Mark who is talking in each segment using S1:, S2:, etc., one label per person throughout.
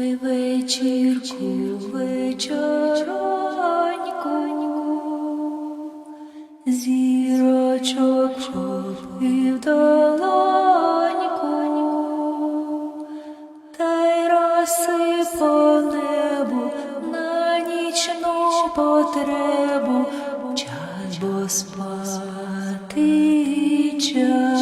S1: Ой, вечірку, вечороньку, зірочок й розсипав небо на нічну потребу, час бо спати час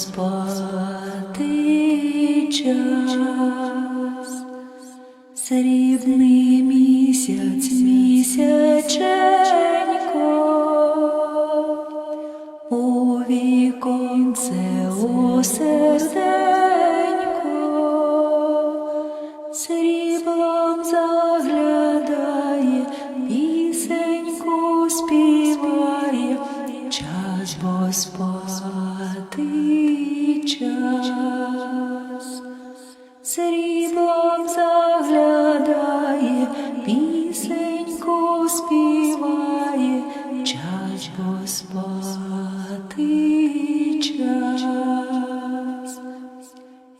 S1: спати час. Срібний місяць, місяченько, у віконце у серденько, час. Сріблом заглядає, пісеньку співає, час бо спати час.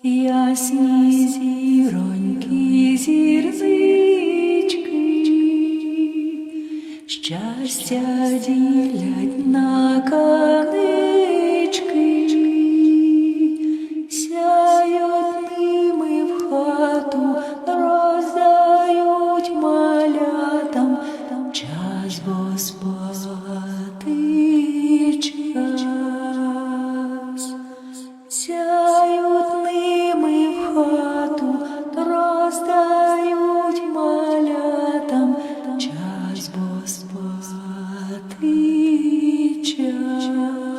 S1: Ясні зіроньки, зірзички, щастя ділять на канички, час бо спати час.